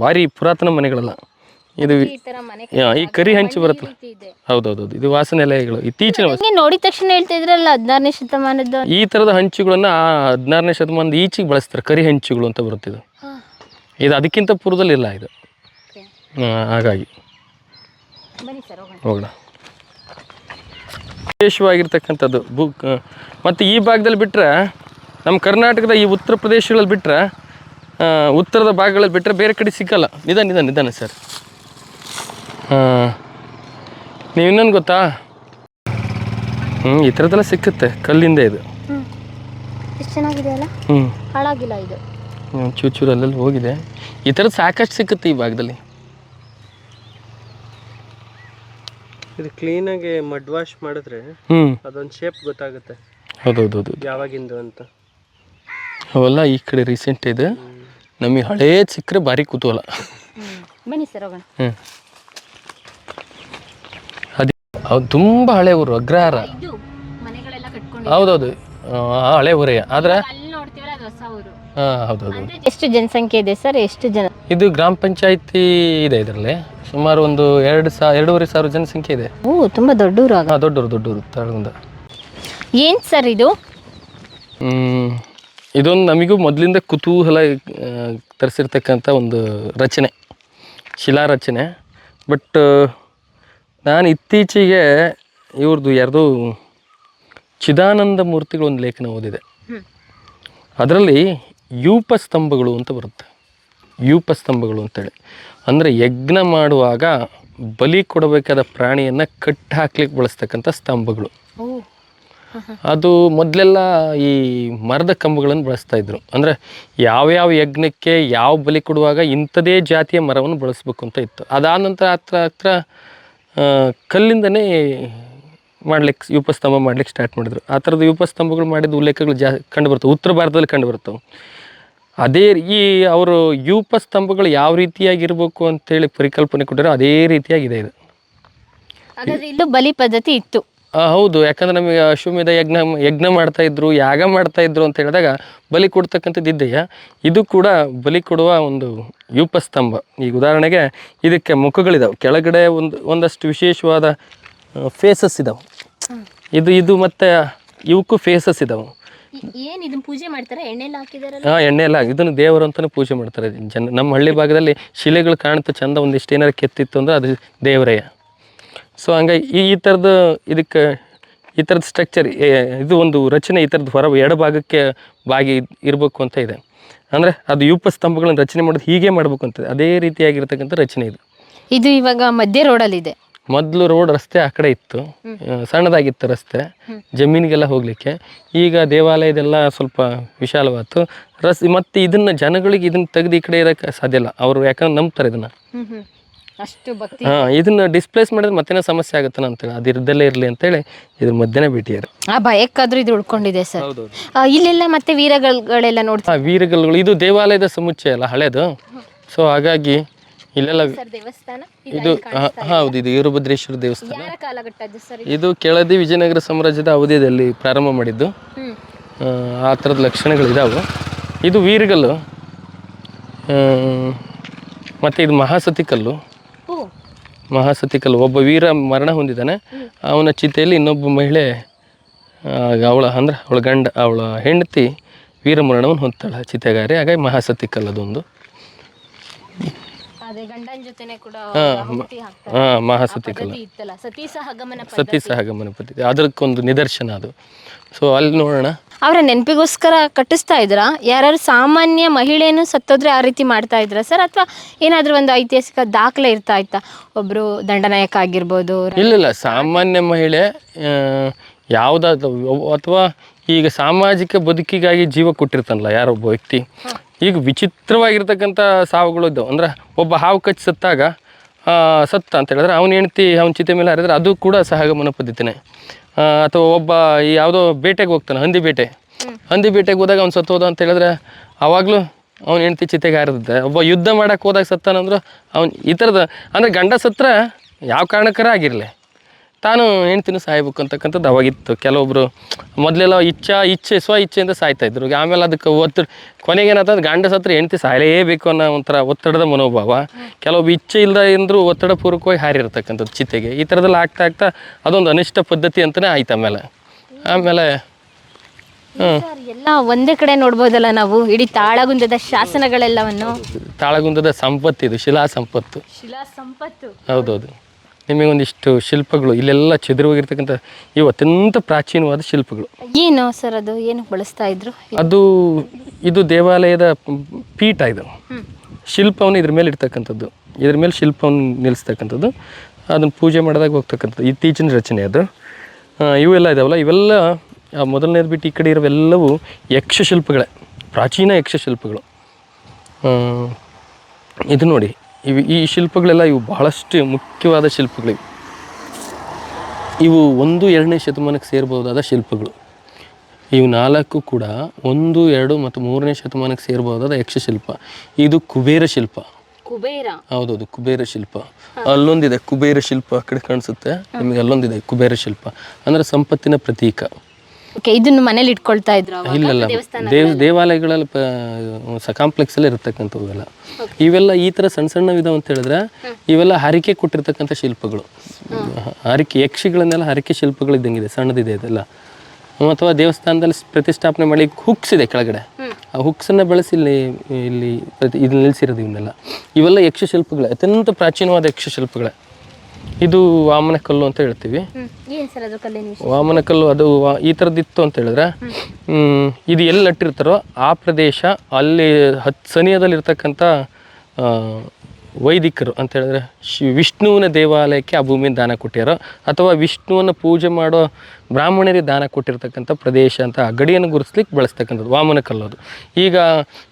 ಭಾರಿ ಪುರಾತನ ಮನೆಗಳೆಲ್ಲ. ಇದು ಈ ಯಾ, ಕರಿ ಹಂಚು ಬರುತ್ತಲ್ಲ. ಹೌದೌದೌದು. ಇದು ವಾಸನೆಲೆಗಳು ಇತ್ತೀಚಿನ ವಾಸ ಹಂಗೆ ನೋಡಿದ ತಕ್ಷಣ ಹೇಳ್ತಾ ಇದ್ರಲ್ಲ ಹದಿನಾರನೇ ಶತಮಾನದ ಈ ಥರದ ಹಂಚುಗಳನ್ನ ಆ ಹದಿನಾರನೇ ಶತಮಾನದ ಈಚೆಗೆ ಬಳಸ್ತಾರೆ ಕರಿ ಹಂಚುಗಳು ಅಂತ ಬರುತ್ತೆ ಇದು. ಇದು ಅದಕ್ಕಿಂತ ಪೂರ್ವದಲ್ಲಿಲ್ಲ ಇದು. ಆ, ಹಾಗಾಗಿ. ಬನ್ನಿ ಸರ್ ಹೋಗೋಣ. ಹೋಗೋಣ. ವಿಶೇಷವಾಗಿರ್ತಕ್ಕಂಥದ್ದು ಭೂ ಮತ್ತು ಈ ಭಾಗದಲ್ಲಿ ಬಿಟ್ಟರೆ ನಮ್ಮ ಕರ್ನಾಟಕದ ಈ ಉತ್ತರ ಪ್ರದೇಶಗಳಲ್ಲಿ ಬಿಟ್ಟರೆ ಉತ್ತರದ ಭಾಗಗಳಲ್ಲಿ ಬಿಟ್ಟರೆ ಬೇರೆ ಕಡೆ ಸಿಕ್ಕಲ್ಲ ನಿಧಾನ ನಿಧಾನ ನಿಧಾನ ಸರ್. ಹಾಂ. ನೀವು ಇನ್ನೊಂದು ಗೊತ್ತಾ? ಹ್ಞೂ ಈ ಥರದ್ದೆಲ್ಲ ಸಿಕ್ಕುತ್ತೆ ಕಲ್ಲಿಂದ ಇದು. ಎಷ್ಟು ಚೆನ್ನಾಗಿದೆ ಅಲ್ಲ? ಹ್ಞೂ ಹಾಳಾಗಿಲ್ಲ ಇದು. ಚೂರು ಚೂರು ಅಲ್ಲೆಲ್ಲಿ ಹೋಗಿದೆ. ಈ ಥರದ್ದು ಸಾಕಷ್ಟು ಸಿಕ್ಕುತ್ತೆ ಈ ಭಾಗದಲ್ಲಿ. ಇದು ಕ್ಲೀನಾಗಿ ಮಡ್ ವಾಶ್ ಮಾಡಿದ್ರೆ ಹ್ಞೂ ಅದೊಂದು ಶೇಪ್ ಗೊತ್ತಾಗುತ್ತೆ. ಹೌದೌದೌದು. ಯಾವಾಗಿಂದು ಅಂತ. ಅವೆಲ್ಲ ಈ ಕಡೆ ರೀಸೆಂಟ್ ಇದೆ. ನಮಗೆ ಹಳೇದು ಸಿಕ್ಕರೆ ಭಾರಿ ಕುತೂಹಲ. ಬನ್ನಿ ಸರ್ ಹೋಗೋಣ. ಹ್ಞೂ ಅದು ತುಂಬ ಹಳೆ ಊರು ಅಗ್ರಹಾರ. ಇದು ಮನೆಗಳೆಲ್ಲ ಕಟ್ಕೊಂಡು ಹೌದೌದು. ಆ, ಹಳೆ ಊರೇ. ಆದ್ರೆ ಅಲ್ಲಿ ನೋಡ್ತೀವಲ್ಲ ಅದು ಹೊಸ ಊರು. ಹಾಂ ಹೌದೌದು. ಅಂದ್ರೆ ಎಷ್ಟು ಜನಸಂಖ್ಯೆ ಇದೆ ಸರ್? ಎಷ್ಟು ಜನ? ಇದು ಗ್ರಾಮ ಪಂಚಾಯತಿ ಇದೆ ಇದರಲ್ಲಿ. ಸುಮಾರು ಒಂದು ಎರಡು ಸಾ ಎರಡೂವರೆ ಸಾವಿರ ಜನಸಂಖ್ಯೆ ಇದೆ. ಓ ತುಂಬಾ ದೊಡ್ಡ ಊರು ಆಗ. ಹಾಂ ದೊಡ್ಡೂರು ದೊಡ್ಡೂರು ತಾಳಗುಂದ. ಏನ್ ಸರ್ ಇದು? ಹ್ಮ್. ಇದೊಂದು ನಮಗೂ ಮೊದಲಿಂದ ಕುತೂಹಲ ತರಿಸಿರ್ತಕ್ಕಂಥ ಒಂದು ರಚನೆ ಶಿಲಾ ರಚನೆ ಬಟ್ ನಾನು ಇತ್ತೀಚೆಗೆ ಇವ್ರದ್ದು ಯಾರ್ದು ಚಿದಾನಂದ ಮೂರ್ತಿಗಳ ಒಂದು ಲೇಖನ ಓದಿದೆ. ಅದರಲ್ಲಿ ಯೂಪ ಸ್ತಂಭಗಳು ಅಂತ ಬರುತ್ತೆ. ಯೂಪ ಸ್ತಂಭಗಳು ಅಂತೇಳಿ. ಅಂದರೆ ಯಜ್ಞ ಮಾಡುವಾಗ ಬಲಿ ಕೊಡಬೇಕಾದ ಪ್ರಾಣಿಯನ್ನು ಕಟ್ಟಿ ಹಾಕ್ಲಿಕ್ಕೆ ಬಳಸ್ತಕ್ಕಂಥ ಸ್ತಂಭಗಳು. ಅದು ಮೊದಲೆಲ್ಲ ಈ ಮರದ ಕಂಬಗಳನ್ನು ಬಳಸ್ತಾ ಇದ್ರು. ಅಂದರೆ ಯಾವ್ಯಾವ ಯಜ್ಞಕ್ಕೆ ಯಾವ ಬಲಿ ಕೊಡುವಾಗ ಇಂಥದೇ ಜಾತಿಯ ಮರವನ್ನು ಬಳಸಬೇಕು ಅಂತ ಇತ್ತು. ಅದಾದ ನಂತರ ಹತ್ರ ಹತ್ರ ಕಲ್ಲಿಂದನೇ ಮಾಡ್ಲಿಕ್ಕೆ ಯೂಪಸ್ತಂಭ ಮಾಡ್ಲಿಕ್ಕೆ ಸ್ಟಾರ್ಟ್ ಮಾಡಿದ್ರು. ಆ ಥರದ ಯೂಪಸ್ತಂಭಗಳು ಮಾಡಿದ ಉಲ್ಲೇಖಗಳು ಜಾ, ಕಂಡು ಬರ್ತವೆ. ಉತ್ತರ ಭಾರತದಲ್ಲಿ ಕಂಡು ಬರ್ತವೆ. ಅದೇ ಈ ಅವರು ಯೂಪಸ್ತಂಭಗಳು ಯಾವ ರೀತಿಯಾಗಿರ್ಬೇಕು ಅಂತೇಳಿ ಪರಿಕಲ್ಪನೆ ಕೊಟ್ಟರೆ ಅದೇ ರೀತಿಯಾಗಿದೆ ಇದು. ಬಲಿ ಪದ್ಧತಿ ಇತ್ತು. ಹೌದು ಯಾಕಂದ್ರೆ ನಮಗೆ ಅಶ್ವಮೇಧ ಯಜ್ಞ ಯಜ್ಞ ಮಾಡ್ತಾ ಇದ್ರು ಯಾಗ ಮಾಡ್ತಾ ಇದ್ರು ಅಂತ ಹೇಳಿದಾಗ ಬಲಿ ಕೊಡ್ತಕ್ಕಂಥದ್ದು ಇದೆಯಾ ಇದು ಕೂಡ ಬಲಿ ಕೊಡುವ ಒಂದು ಯೂಪಸ್ತಂಭ ಈಗ ಉದಾಹರಣೆಗೆ ಇದಕ್ಕೆ ಮುಖಗಳಿದಾವೆ. ಕೆಳಗಡೆ ಒಂದು ಒಂದಷ್ಟು ವಿಶೇಷವಾದ ಫೇಸಸ್ ಇದಾವೆ. ಇದು ಇದು ಮತ್ತೆ ಇವಕ್ಕೂ ಫೇಸಸ್ ಇದಾವೆ. ಏನು ಇದನ್ನ ಪೂಜೆ ಮಾಡ್ತಾರೆ? ಎಣ್ಣೆಲ್ಲ ಹಾಕಿದಾರಲ್ಲ? ಹಾಂ ಎಣ್ಣೆ ಎಲ್ಲ ಇದನ್ನು ದೇವರು ಅಂತಾನೆ ಪೂಜೆ ಮಾಡ್ತಾರೆ. ಜನ ನಮ್ಮ ಹಳ್ಳಿ ಭಾಗದಲ್ಲಿ ಶಿಲೆಗಳು ಕಾಣ್ತಾ ಚಂದ ಒಂದಿಷ್ಟು ಏನಾರು ಕೆತ್ತಿತ್ತು ಅಂದ್ರೆ ಅದು ದೇವರಯ್ಯ ಸೊ ಹಂಗಾಗಿ ಈ ಈ ಥರದ್ದು ಇದಕ್ಕೆ ಈ ಥರದ ಸ್ಟ್ರಕ್ಚರ್ ಇದು ಒಂದು ರಚನೆ ಈ ಥರದ್ದು ಹೊರ ಎಡಭಾಗಕ್ಕೆ ಬಾಗಿ ಇರಬೇಕು ಅಂತ ಇದೆ. ಅಂದರೆ ಅದು ಯುಪ ಸ್ತಂಭಗಳನ್ನು ರಚನೆ ಮಾಡೋದು ಹೀಗೆ ಮಾಡಬೇಕು ಅಂತ ಇದೆ. ಅದೇ ರೀತಿಯಾಗಿರ್ತಕ್ಕಂಥ ರಚನೆ ಇದು. ಇದು ಇವಾಗ ಮಧ್ಯ ರೋಡಲ್ಲಿದೆ. ಮೊದಲು ರೋಡ್ ರಸ್ತೆ ಆ ಕಡೆ ಇತ್ತು. ಸಣ್ಣದಾಗಿತ್ತು ರಸ್ತೆ. ಜಮೀನಿಗೆಲ್ಲ ಹೋಗಲಿಕ್ಕೆ. ಈಗ ದೇವಾಲಯದೆಲ್ಲ ಸ್ವಲ್ಪ ವಿಶಾಲವಾಯಿತು. ರಸ್ ಮತ್ತು ಇದನ್ನು ಜನಗಳಿಗೆ ಇದನ್ನು ತೆಗೆದು ಈ ಕಡೆ ಇರೋಕ್ಕೆ ಸಾಧ್ಯ ಇಲ್ಲ. ಅವರು ಯಾಕಂದ್ರೆ ನಂಬ್ತಾರೆ ಇದನ್ನು. ಅಷ್ಟು ಭಕ್ತಿ. ಹಾಂ ಇದನ್ನು ಡಿಸ್ಪ್ಲೇಸ್ ಮಾಡಿದ್ರೆ ಮತ್ತೇನೋ ಸಮಸ್ಯೆ ಆಗುತ್ತೆ ಅಂತೇಳಿ ಅದು ಇರ್ದಲ್ಲೇ ಇರಲಿ ಅಂತೇಳಿ ಇದ್ರ ಮಧ್ಯನೇ ಬಿಟ್ಟಿದ್ದಾರೆ. ಆ ಭಯಕ್ಕಾದ್ರೂ ಇದು ಉಳ್ಕೊಂಡಿದೆ ಸರ್. ಆ, ಇಲ್ಲೆಲ್ಲ ಮತ್ತೆ ವೀರಗಳೆಲ್ಲ ನೋಡ್ತಾ ಹಾ ವೀರಗಲ್ಗಳು ಇದು ದೇವಾಲಯದ ಸಮುಚ್ಚಯ ಅಲ್ಲ ಹಳೇದು. ಸೊ ಹಾಗಾಗಿ ಇಲ್ಲೆಲ್ಲ ದೇವಸ್ಥಾನ? ಇದು ಹಾ- ಹೌದು ಇದು ವೀರಭದ್ರೇಶ್ವರ ದೇವಸ್ಥಾನ. ಯಾರ ಕಾಲಘಟ್ಟದ್ದು ಸರ್ ಇದು? ಕೆಳದಿ ವಿಜಯನಗರ ಸಾಮ್ರಾಜ್ಯದ ಅವಧಿಯಲ್ಲಿ ಪ್ರಾರಂಭ ಮಾಡಿದ್ದು. ಹ್ಮ್. ಆ, ಆ ಥರದ ಲಕ್ಷಣಗಳು ಇದಾವೆ ಇದು ವೀರಗಲ್ಲು. ಮತ್ತು ಇದು ಮಹಾಸತಿ ಕಲ್ಲು. ಓ ಮಹಾಸತಿ ಕಲ್ಲು ಒಬ್ಬ ವೀರ ಮರಣ ಹೊಂದಿದ್ದಾನೆ ಅವನ ಚಿತೆಯಲ್ಲಿ ಇನ್ನೊಬ್ಬ ಮಹಿಳೆ ಅವಳ ಅಂದ್ರೆ ಅವಳ ಗಂಡ ಅವಳ ಹೆಂಡತಿ ವೀರ ಮರಣವನ್ನು ಹೊಂದ್ತಾಳೆ ಚಿತೆಗಾರಿ. ಹಾಗಾಗಿ ಮಹಾಸತಿಕಲ್ ಅದೊಂದು. ಹಾಂ ಮಹಾಸತಿಕಲ್. ಸತಿ ಸಹಗಮನ ಪದ್ಧತಿ. ಅದಕ್ಕೊಂದು ನಿದರ್ಶನ ಅದು. ಸೊ ಅಲ್ಲಿ ನೋಡೋಣ. ಅವರ ನೆನಪಿಗೋಸ್ಕರ ಕಟ್ಟಿಸ್ತಾ ಇದ್ರಾ? ಯಾರು ಸಾಮಾನ್ಯ ಮಹಿಳೆಯನ್ನು ಸತ್ತೋದ್ರೆ ಆ ರೀತಿ ಮಾಡ್ತಾ ಇದ್ರ ಸರ್? ಅಥವಾ ಏನಾದರೂ ಒಂದು ಐತಿಹಾಸಿಕ ದಾಖಲೆ ಇರ್ತಾ ಇತ್ತಾ? ಒಬ್ಬರು ದಂಡನಾಯಕ ಆಗಿರ್ಬೋದು ಇಲ್ಲ ಇಲ್ಲ. ಸಾಮಾನ್ಯ ಮಹಿಳೆ ಯಾವುದಾದ್ರು ಅಥವಾ ಈಗ ಸಾಮಾಜಿಕ ಬದುಕಿಗಾಗಿ ಜೀವ ಕೊಟ್ಟಿರ್ತಾನಲ್ಲ ಯಾರೊಬ್ಬ ವ್ಯಕ್ತಿ? ಈಗ ವಿಚಿತ್ರವಾಗಿರ್ತಕ್ಕಂಥ ಸಾವುಗಳು ಇದ್ದವು. ಅಂದ್ರೆ ಒಬ್ಬ ಹಾವು ಕಚ್ಚಿ ಸತ್ತಾಗ ಸತ್ತ ಅಂತ ಹೇಳಿದ್ರೆ ಅವನ ಹೆಂಡ್ತಿ, ಅವನ ಚಿತೆ ಮೇಲೆ ಹರಿದ್ರೆ ಅದು ಕೂಡ ಸಹಗಮನ ಪದ್ಧತಿನೇ. ಅಥವಾ ಒಬ್ಬ ಈ ಯಾವುದೋ ಬೇಟೆಗೆ ಹೋಗ್ತಾನೆ ಹಂದಿ ಬೇಟೆ. ಹಂದಿ ಬೇಟೆಗೆ ಹೋದಾಗ ಅವ್ನು ಸತ್ತೋದ ಅಂತ ಹೇಳಿದ್ರೆ ಆವಾಗಲೂ ಅವ್ನು ಹೆಂಡ್ತಿ ಚಿತೆಗೆ ಹಾರಿದ್ದೆ ಒಬ್ಬ ಯುದ್ಧ ಮಾಡೋಕ್ಕೆ ಹೋದಾಗ ಸತ್ತಾನಂದ್ರೆ ಅವ್ನು ಈ ಥರದ ಅಂದರೆ ಗಂಡ ಸತ್ರ ಯಾವ ಕಾರಣಕ್ಕರ ಆಗಿರಲಿ. ತಾನು ಹೆಣ್ತಿನೂ ಸಾಯ್ಬೇಕು ಅಂತಕ್ಕಂಥದ್ದು ಅವಾಗಿತ್ತು. ಕೆಲವೊಬ್ಬರು ಮೊದಲೆಲ್ಲ ಇಚ್ಛಾ ಇಚ್ಛೆ ಸ್ವ ಇಚ್ಛೆಯಿಂದ ಸಾಯ್ತಾ ಇದ್ರು. ಆಮೇಲೆ ಅದಕ್ಕೆ ಒತ್ತಡ ಕೊನೆಗೆ ಏನಾಗ್ತದೆ ಗಂಡ ಸತ್ರ ಹೆಂಡ್ತಿ ಸಾಯಲೇಬೇಕು ಅನ್ನೋ ಒಂಥರ ಒತ್ತಡದ ಮನೋಭಾವ. ಕೆಲವೊಬ್ಬ ಇಚ್ಛೆ ಇಲ್ಲದ ಅಂದರೂ ಒತ್ತಡ ಪೂರ್ವಕವಾಗಿ ಹಾರಿರ್ತಕ್ಕಂಥದ್ದು ಚಿತೆಗೆ. ಈ ಥರದಲ್ಲಿ ಆಗ್ತಾ ಆಗ್ತಾ ಅದೊಂದು ಅನಿಷ್ಟ ಪದ್ಧತಿ ಅಂತಲೇ ಆಯ್ತು ಆಮೇಲೆ. ಆಮೇಲೆ ಎಲ್ಲ ಒಂದೇ ಕಡೆ ನೋಡ್ಬೋದಲ್ಲ ನಾವು? ಇಡೀ ತಾಳಗುಂದದ ಶಾಸನಗಳೆಲ್ಲವನ್ನು? ತಾಳಗುಂದದ ಸಂಪತ್ತು ಇದು ಶಿಲಾ ಸಂಪತ್ತು ಶಿಲಾ ಸಂಪತ್ತು ಹೌದೌದು. ನಿಮಗೆ ಒಂದಿಷ್ಟು ಶಿಲ್ಪಗಳು ಇಲ್ಲೆಲ್ಲ ಚೆದುರು ಹೋಗಿರ್ತಕ್ಕಂಥ ಇವು ಅತ್ಯಂತ ಪ್ರಾಚೀನವಾದ ಶಿಲ್ಪಗಳು. ಏನು ಸರ್ ಅದು? ಏನು ಬಳಸ್ತಾ ಇದ್ರು? ಅದು ಇದು ದೇವಾಲಯದ ಪೀಠ ಇದು. ಶಿಲ್ಪವನ್ನು ಇದ್ರ ಮೇಲೆ ಇರ್ತಕ್ಕಂಥದ್ದು ಇದ್ರ ಮೇಲೆ ಶಿಲ್ಪವನ್ನು ನಿಲ್ಲಿಸ್ತಕ್ಕಂಥದ್ದು. ಅದನ್ನು ಪೂಜೆ ಮಾಡಿದಾಗ ಹೋಗ್ತಕ್ಕಂಥದ್ದು. ಇತ್ತೀಚಿನ ರಚನೆ ಅದು. ಇವೆಲ್ಲ ಇದಾವಲ್ಲ? ಇವೆಲ್ಲ ಮೊದಲನೇದು ಬಿಟ್ಟು ಈ ಕಡೆ ಇರೋವೆಲ್ಲವೂ ಯಕ್ಷಶಿಲ್ಪಗಳೇ. ಪ್ರಾಚೀನ ಯಕ್ಷಶಿಲ್ಪಗಳು. ಇದು ನೋಡಿ. ಇವು ಈ ಶಿಲ್ಪಗಳೆಲ್ಲ ಇವು ಬಹಳಷ್ಟು ಮುಖ್ಯವಾದ ಶಿಲ್ಪಗಳಿವೆ. ಇವು ಒಂದು ಎರಡನೇ ಶತಮಾನಕ್ಕೆ ಸೇರ್ಬೋದಾದ ಶಿಲ್ಪಗಳು. ಇವು ನಾಲ್ಕು ಕೂಡ ಒಂದು ಎರಡು ಮತ್ತು ಮೂರನೇ ಶತಮಾನಕ್ಕೆ ಸೇರ್ಬೋದಾದ ಯಕ್ಷಶಿಲ್ಪ. ಇದು ಕುಬೇರ ಶಿಲ್ಪ. ಕುಬೇರ? ಹೌದೌದು ಕುಬೇರ ಶಿಲ್ಪ. ಅಲ್ಲೊಂದಿದೆ ಕುಬೇರ ಶಿಲ್ಪ ಆ ಕಡೆ ಕಾಣಿಸುತ್ತೆ. ನಿಮಗೆ ಅಲ್ಲೊಂದಿದೆ ಕುಬೇರ ಶಿಲ್ಪ. ಅಂದರೆ ಸಂಪತ್ತಿನ ಪ್ರತೀಕ. ಓಕೆ ಇದನ್ನು ಮನೇಲಿ ಇಟ್ಕೊಳ್ತಾ ಇದ್ರು ಇಲ್ಲ ಇಲ್ಲಲ್ಲ ದೇವ ದೇವಾಲಯಗಳಲ್ಲಿ ಪ ಕಾಂಪ್ಲೆಕ್ಸಲ್ಲಿ ಇರತಕ್ಕಂಥವೆಲ್ಲ ಇವೆಲ್ಲ. ಇವೆಲ್ಲ ಈ ಥರ ಸಣ್ಣ ಸಣ್ಣ ವಿಧ ಅಂತ ಹೇಳಿದ್ರೆ ಇವೆಲ್ಲ ಹರಿಕೆ ಕೊಟ್ಟಿರ್ತಕ್ಕಂಥ ಶಿಲ್ಪಗಳು. ಹರಿಕೆ ಯಕ್ಷಿಗಳನ್ನೆಲ್ಲ ಹರಿಕೆ ಶಿಲ್ಪಗಳು ಇದ್ದಂಗಿದೆ ಸಣ್ಣದಿದೆ ಇದೆಲ್ಲ. ಅಥವಾ ದೇವಸ್ಥಾನದಲ್ಲಿ ಪ್ರತಿಷ್ಠಾಪನೆ ಮಾಡಿ ಹುಕ್ಸ್ ಇದೆ ಕೆಳಗಡೆ. ಆ ಹುಕ್ಸನ್ನು ಬಳಸಿ ಇಲ್ಲಿ ಇಲ್ಲಿ ಪ್ರತಿ ನಿಲ್ಸಿರೋದು ನಿಲ್ಲಿಸಿರೋದು ಇವನ್ನೆಲ್ಲ. ಇವೆಲ್ಲ ಯಕ್ಷಶಿಲ್ಪಗಳೇ ಅತ್ಯಂತ ಪ್ರಾಚೀನವಾದ ಯಕ್ಷಶಿಲ್ಪಗಳೇ. ಇದು ವಾಮನ ಕಲ್ಲು ಅಂತ ಹೇಳ್ತೀವಿ. ಏನು ಸರ್ ಅದು ಕಲ್ಲಿನ ವಾಮನ ಕಲ್ಲು ಅದು ವಾ- ಈ ಥರದ್ದಿತ್ತು ಅಂತ ಹೇಳಿದ್ರೆ ಹ್ಮ್, ಇದು ಎಲ್ಲಿ ನಟ್ಟಿರ್ತಾರೋ ಆ ಪ್ರದೇಶ ಅಲ್ಲಿ ಹತ್ ಸನಿಹದಲ್ಲಿರ್ತಕ್ಕಂಥ ಆ, ವೈದಿಕರು ಅಂತ ಹೇಳಿದ್ರೆ ಶಿ ವಿಷ್ಣುವಿನ ದೇವಾಲಯಕ್ಕೆ ಆ ಭೂಮಿನ ದಾನ ಕೊಟ್ಟಿರೋ ಅಥವಾ ವಿಷ್ಣುವನ್ನು ಪೂಜೆ ಮಾಡೋ ಬ್ರಾಹ್ಮಣರಿಗೆ ದಾನ ಕೊಟ್ಟಿರ್ತಕ್ಕಂಥ ಪ್ರದೇಶ ಅಂತ ಆ ಗಡಿಯನ್ನು ಗುರುತಿಸ್ಲಿಕ್ಕೆ ಬಳಸ್ತಕ್ಕಂಥದ್ದು ವಾಮನ ಕಲ್ಲು ಅದು. ಈಗ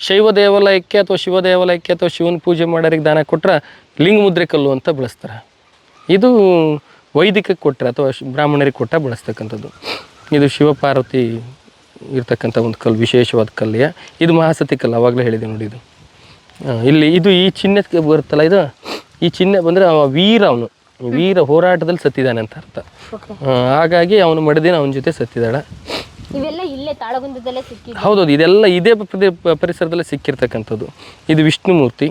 ಶೈವ ದೇವಾಲಯಕ್ಕೆ ಅಥವಾ ಶಿವ ದೇವಾಲಯಕ್ಕೆ ಅಥವಾ ಶಿವನ ಪೂಜೆ ಮಾಡೋರಿಗೆ ದಾನ ಕೊಟ್ಟರೆ ಲಿಂಗ ಮುದ್ರೆ ಕಲ್ಲು ಅಂತ ಬಳಸ್ತಾರೆ. ಇದು ವೈದಿಕಕ್ಕೆ ಕೊಟ್ಟರೆ ಅಥವಾ ಬ್ರಾಹ್ಮಣರಿಗೆ ಕೊಟ್ಟ ಬಳಸ್ತಕ್ಕಂಥದ್ದು. ಇದು ಶಿವಪಾರ್ವತಿ ಇರ್ತಕ್ಕಂಥ ಒಂದು ಕಲ್ಲು ವಿಶೇಷವಾದ ಕಲ್ಲಿಯ ಇದು ಮಹಾಸತಿ ಕಲ್ಲು ಅವಾಗಲೇ ಹೇಳಿದೆ ನೋಡಿ ಇದು. ಇಲ್ಲಿ ಇದು ಈ ಚಿಹ್ನಕ್ಕೆ ಬರುತ್ತಲ್ಲ ಇದು? ಈ ಚಿಹ್ನೆ ಬಂದರೆ ಅವ ವೀರ ಅವನು. ವೀರ ಹೋರಾಟದಲ್ಲಿ ಸತ್ತಿದ್ದಾನೆ ಅಂತ ಅರ್ಥ. ಹಾಗಾಗಿ ಅವನು ಮಡದಿನ ಅವನ ಜೊತೆ ಸತ್ತಿದ್ದಾಳೆ. ಹೌದೌದು ಇದೆಲ್ಲ ಇದೇ ಪರಿಸರದಲ್ಲೇ ಸಿಕ್ಕಿರ್ತಕ್ಕಂಥದ್ದು. ಇದು ವಿಷ್ಣುಮೂರ್ತಿ.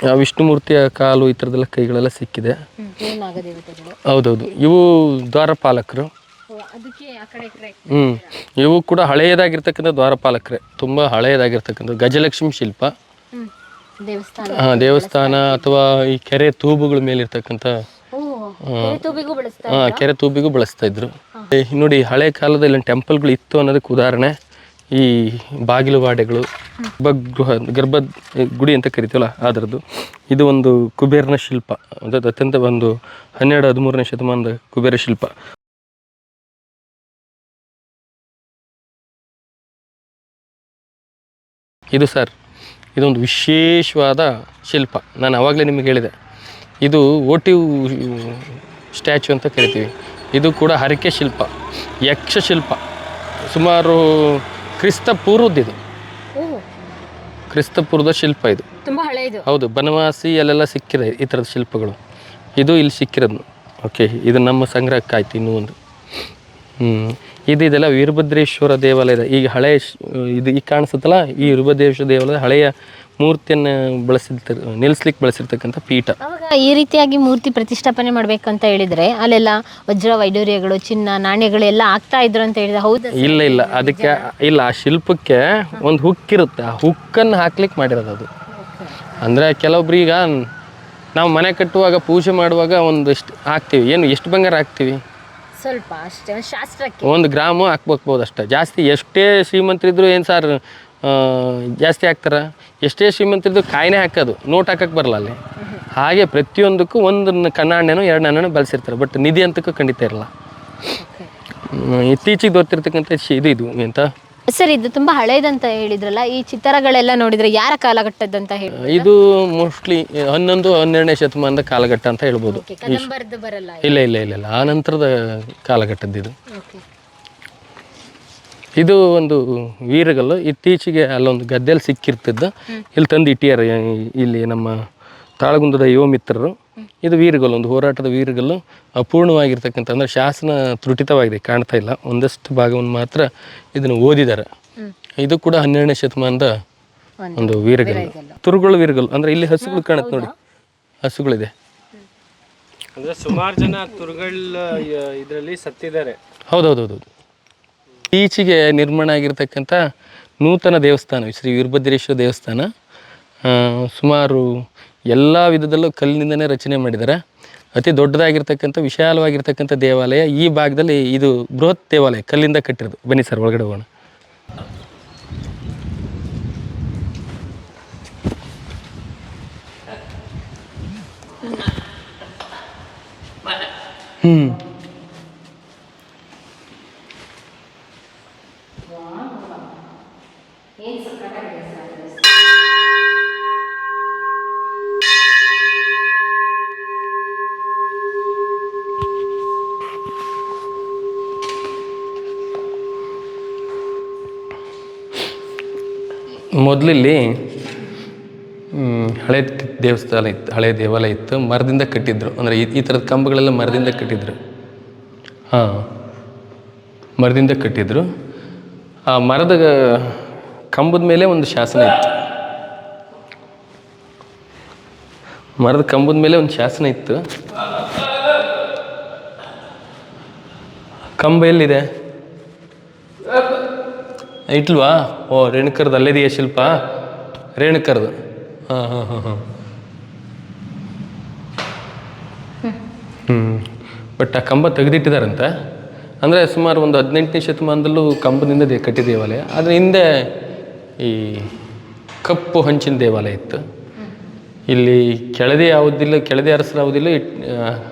ಆ ವಿಷ್ಣುಮೂರ್ತಿಯ ಕಾಲು ಈ ಥರದ್ದೆಲ್ಲ ಕೈಗಳೆಲ್ಲ ಸಿಕ್ಕಿದೆ. ನಾಗದೇವತೆಗಳು ಹೌದೌದು. ಇವು ದ್ವಾರಪಾಲಕರು. ಅದಕ್ಕೆ ಆ ಕಡೆ ಈ ಕಡೆ ಹ್ಞೂ ಇವು ಕೂಡ ಹಳೆಯದಾಗಿರ್ತಕ್ಕಂಥ ದ್ವಾರಪಾಲಕರೇ. ತುಂಬ ಹಳೆಯದಾಗಿರ್ತಕ್ಕಂಥ ಗಜಲಕ್ಷ್ಮಿ ಶಿಲ್ಪ. ಹ್ಮ್ ದೇವಸ್ಥಾನ. ಆ, ದೇವಸ್ಥಾನ ಅಥವಾ ಈ ಕೆರೆ ತೂಬುಗಳ ಮೇಲಿರ್ತಕ್ಕಂಥ ಓ ಕೆರೆ ತೂಬಿಗೂ ಬಳಸ್ತಾರೆ ಆ, ಕೆರೆ ತೂಬಿಗೂ ಬಳಸ್ತಾ ಇದ್ರು. ನೋಡಿ ಹಳೆ ಕಾಲದಲ್ಲಿ ಟೆಂಪಲ್ಗಳು ಇತ್ತು ಅನ್ನೋದಕ್ಕೆ ಉದಾಹರಣೆ. ಈ ಬಾಗಿಲು ವಾಡೆಗಳು ಗೃಹ ಗರ್ಭ ಗುಡಿ ಅಂತ ಕರಿತೀವಲ್ಲ ಅದರದ್ದು, ಇದು ಒಂದು ಕುಬೇರನ ಶಿಲ್ಪ. ಅದು ಅತ್ಯಂತ ಒಂದು ಹನ್ನೆರಡು, ಹದಿಮೂರನೇ ಶತಮಾನದ ಕುಬೇರ ಶಿಲ್ಪ. ಇದು ಸರ್, ಇದೊಂದು ವಿಶೇಷವಾದ ಶಿಲ್ಪ. ನಾನು ಆವಾಗಲೇ ನಿಮಗೆ ಹೇಳಿದೆ. ಇದು ಓಟಿವ್ ಸ್ಟ್ಯಾಚು ಅಂತ ಕರಿತೀವಿ. ಇದು ಕೂಡ ಹರಕೆ ಶಿಲ್ಪ, ಯಕ್ಷ ಶಿಲ್ಪ. ಸುಮಾರು ಕ್ರಿಸ್ತ ಪೂರ್ವದ್ದಿದು ಕ್ರಿಸ್ತ ಪೂರ್ವದ ಶಿಲ್ಪ ಇದು. ತುಂಬಾ ಹಳೆಯದು. ಹೌದು ಬನವಾಸಿ ಅಲ್ಲೆಲ್ಲ ಸಿಕ್ಕಿದೆ ಈ ಥರದ ಶಿಲ್ಪಗಳು. ಇದು ಇಲ್ಲಿ ಸಿಕ್ಕಿರೋದು. ಓಕೆ ಇದು ನಮ್ಮ ಸಂಗ್ರಹಕ್ಕಾಯ್ತು ಇನ್ನೂ ಒಂದು. ಹ್ಞೂ ಇದು ಇದೆಲ್ಲ ವೀರಭದ್ರೇಶ್ವರ ದೇವಾಲಯದ ಈಗ ಹಳೆಯ ಇದು ಈಗ ಕಾಣಿಸುತ್ತಲ್ಲ ಈ ವೀರಭದ್ರೇಶ್ವರ ದೇವಾಲಯದ ಹಳೆಯ ಮೂರ್ತಿಯನ್ನು ಬಳಸಿರ್ತಾರ ನಿಲ್ಲಿಸ್ಲಿಕ್ಕೆ ಬಳಸಿರ್ತಕ್ಕಂಥ ಪೀಠ. ಅವಾಗ ಈ ರೀತಿಯಾಗಿ ಮೂರ್ತಿ ಪ್ರತಿಷ್ಠಾಪನೆ ಮಾಡ್ಬೇಕಂತ ಹೇಳಿದ್ರೆ ಅಲ್ಲೆಲ್ಲ ವಜ್ರ ವೈಡೂರ್ಯಗಳು ಚಿನ್ನ ನಾಣ್ಯಗಳು ಎಲ್ಲ ಆಗ್ತಾ ಇದ್ರು ಅಂತ ಹೇಳಿದ್ರೆ ಹೌದು ಇಲ್ಲ ಇಲ್ಲ. ಅದಕ್ಕೆ ಇಲ್ಲ ಆ ಶಿಲ್ಪಕ್ಕೆ ಒಂದು ಹುಕ್ ಇರುತ್ತೆ. ಆ ಹುಕ್ಕನ್ನು ಹಾಕ್ಲಿಕ್ಕೆ ಮಾಡಿರೋದು ಅದು. ಅಂದ್ರೆ ಕೆಲವೊಬ್ರು ಈಗ ನಾವು ಮನೆ ಕಟ್ಟುವಾಗ ಪೂಜೆ ಮಾಡುವಾಗ ಒಂದಿಷ್ಟು ಹಾಕ್ತೀವಿ. ಏನು ಎಷ್ಟು ಬಂಗಾರ ಹಾಕ್ತೀವಿ? ಸ್ವಲ್ಪ ಅಷ್ಟೇ ಶಾಸ್ತ್ರಕ್ಕೆ. ಒಂದು ಗ್ರಾಮು ಹಾಕ್ಬೇಕ್ಬೋದು ಅಷ್ಟೇ. ಜಾಸ್ತಿ ಎಷ್ಟೇ ಶ್ರೀಮಂತರಿದ್ರು ಏನು ಸರ್ ಜಾಸ್ತಿ ಹಾಕ್ತಾರೆ? ಎಷ್ಟೇ ಶ್ರೀಮಂತರದ್ದು ಕಾಯಿನೇ ಹಾಕೋದು ನೋಟ್ ಹಾಕಕ್ಕೆ ಬರಲ್ಲ ಅಲ್ಲಿ. ಹಾಗೆ ಪ್ರತಿಯೊಂದಕ್ಕೂ ಒಂದು ಕಣ್ಣಾಣ್ಣೆನೋ ಎರಡು ನಾಣ್ಯನೋ ಬಳಸಿರ್ತಾರೆ ಬಟ್ ನಿಧಿ ಅಂತಕ್ಕೂ ಖಂಡಿತ ಇರಲ್ಲ. ಇತ್ತೀಚೆಗೆ ಗೊತ್ತಿರ್ತಕ್ಕಂಥ ಇದು ಇದು ಎಂತ? ಸರ್ ಇದು ತುಂಬ ಹಳೇದಂತ ಹೇಳಿದ್ರಲ್ಲ ಈ ಚಿತ್ರಗಳೆಲ್ಲ ನೋಡಿದ್ರೆ ಯಾರ ಕಾಲಘಟ್ಟದಂತ ಹೇಳಿ? ಇದು ಮೋಸ್ಟ್ಲಿ ಹನ್ನೊಂದು ಹನ್ನೆರಡನೇ ಶತಮಾನದ ಕಾಲಘಟ್ಟ ಅಂತ ಹೇಳ್ಬೋದು. ಇಲ್ಲ ಇಲ್ಲ ಇಲ್ಲ ಇಲ್ಲ ಆ ನಂತರದ ಕಾಲಘಟ್ಟದ್ದು ಇದು ಇದು ಒಂದು ವೀರಗಲ್ಲು. ಇತ್ತೀಚೆಗೆ ಅಲ್ಲೊಂದು ಗದ್ದೆಯಲ್ಲಿ ಸಿಕ್ಕಿರ್ತಿದ್ದು. ಇಲ್ಲಿ ತಂದು ಇಟ್ಟಿಯಾರ ಇಲ್ಲಿ ನಮ್ಮ ತಾಳಗುಂದದ ಯುವ ಮಿತ್ರರು. ಇದು ವೀರಗಲ್ಲು ಒಂದು ಹೋರಾಟದ ವೀರಗಲ್ಲು. ಅಪೂರ್ಣವಾಗಿರ್ತಕ್ಕಂಥ ಅಂದರೆ ಶಾಸನ ತ್ರುಟಿತವಾಗಿದೆ ಕಾಣ್ತಾ ಇಲ್ಲ. ಒಂದಷ್ಟು ಭಾಗವನ್ನು ಮಾತ್ರ ಇದನ್ನು ಓದಿದ್ದಾರೆ. ಇದು ಕೂಡ ಹನ್ನೆರಡನೇ ಶತಮಾನದ ಒಂದು ವೀರಗಲ್ಲು. ತುರುಗಳು ವೀರಗಲ್ಲು. ಅಂದರೆ ಇಲ್ಲಿ ಹಸುಗಳು ಕಾಣುತ್ತೆ ನೋಡಿ. ಹಸುಗಳಿದೆ. ಅಂದ್ರೆ ಸುಮಾರು ಜನ ತುರುಗಳ ಇದರಲ್ಲಿ ಸತ್ತಿದ್ದಾರೆ. ಹೌದೌದೌದು ಈಚೆಗೆ ನಿರ್ಮಾಣ ಆಗಿರ್ತಕ್ಕಂಥ ನೂತನ ದೇವಸ್ಥಾನ ಶ್ರೀ ವೀರಭದ್ರೇಶ್ವರ ದೇವಸ್ಥಾನ ಸುಮಾರು ಎಲ್ಲ ವಿಧದಲ್ಲೂ ಕಲ್ಲಿನಿಂದನೇ ರಚನೆ ಮಾಡಿದ್ದಾರೆ. ಅತಿ ದೊಡ್ಡದಾಗಿರ್ತಕ್ಕಂಥ, ವಿಶಾಲವಾಗಿರ್ತಕ್ಕಂಥ ದೇವಾಲಯ ಈ ಭಾಗದಲ್ಲಿ ಇದು ಬೃಹತ್ ದೇವಾಲಯ, ಕಲ್ಲಿಂದ ಕಟ್ಟಿರೋದು. ಬನ್ನಿ ಸರ್, ಒಳಗಡೆ ಹೋಗೋಣ. ಹ್ಞೂ ಮೊದಲಿಲ್ಲಿ ಹಳೆ ದೇವಸ್ಥಾನ ಇತ್ತು, ಹಳೆ ದೇವಾಲಯ ಇತ್ತು, ಮರದಿಂದ ಕಟ್ಟಿದ್ರು. ಅಂದರೆ ಈ ಈ ಥರದ ಕಂಬಗಳೆಲ್ಲ ಮರದಿಂದ ಕಟ್ಟಿದ್ರು. ಹಾಂ, ಮರದಿಂದ ಕಟ್ಟಿದ್ರು. ಆ ಮರದ ಕಂಬದ ಮೇಲೆ ಒಂದು ಶಾಸನ ಇತ್ತು. ಮರದ ಕಂಬದ ಮೇಲೆ ಒಂದು ಶಾಸನ ಇತ್ತು. ಕಂಬ ಎಲ್ಲಿದೆ? ಇಟ್ಲ್ವಾ? ಓ, ರೇಣುಕರ್ದು ಅಲ್ಲಿದೆಯಾ ಶಿಲ್ಪ? ರೇಣುಕರ್ದು. ಹಾಂ ಹಾಂ ಹಾಂ ಹಾಂ. ಬಟ್ ಆ ಕಂಬ ತೆಗೆದಿಟ್ಟಿದಾರಂತೆ. ಅಂದರೆ ಸುಮಾರು ಒಂದು ಹದಿನೆಂಟನೇ ಶತಮಾನದಲ್ಲೂ ಕಂಬದಿಂದ ದೇ ಕಟ್ಟಿದ ದೇವಾಲಯ. ಆದರೆ ಹಿಂದೆ ಈ ಕಪ್ಪು ಹಂಚಿನ ದೇವಾಲಯ ಇತ್ತು. ಇಲ್ಲಿ ಕೆಳದಿ ಯಾವುದಿಲ್ಲ, ಕೆಳದಿ ಅರಸರು ಯಾವುದಿಲ್ಲ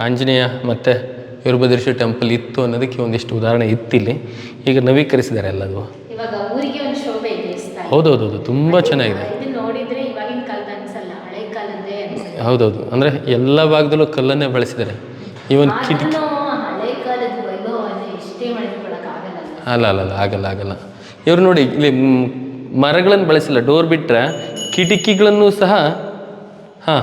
ಆಂಜನೇಯ ಮತ್ತು ವೀರಭದ್ರೇಶ್ವರ ಟೆಂಪಲ್ ಇತ್ತು ಅನ್ನೋದಕ್ಕೆ ಒಂದಿಷ್ಟು ಉದಾಹರಣೆ ಇತ್ತಿಲ್ಲಿ ಈಗ ನವೀಕರಿಸಿದ್ದಾರೆ ಎಲ್ಲದೂ ಹೌದೌದೌದು ತುಂಬ ಚೆನ್ನಾಗಿದೆ. ಹೌದೌದು ಅಂದರೆ ಎಲ್ಲ ಭಾಗದಲ್ಲೂ ಕಲ್ಲನ್ನೇ ಬಳಸಿದ್ದಾರೆ. ಇವನ್ ಕಿಟಕಿ ಅಲ್ಲ ಅಲ್ಲ ಅಲ್ಲ ಆಗಲ್ಲ ಆಗಲ್ಲ. ಇವರು ನೋಡಿ ಇಲ್ಲಿ ಮರಗಳನ್ನು ಬಳಸಿಲ್ಲ ಡೋರ್ ಬಿಟ್ಟರೆ ಕಿಟಕಿಗಳನ್ನು ಸಹ ಹಾಂ.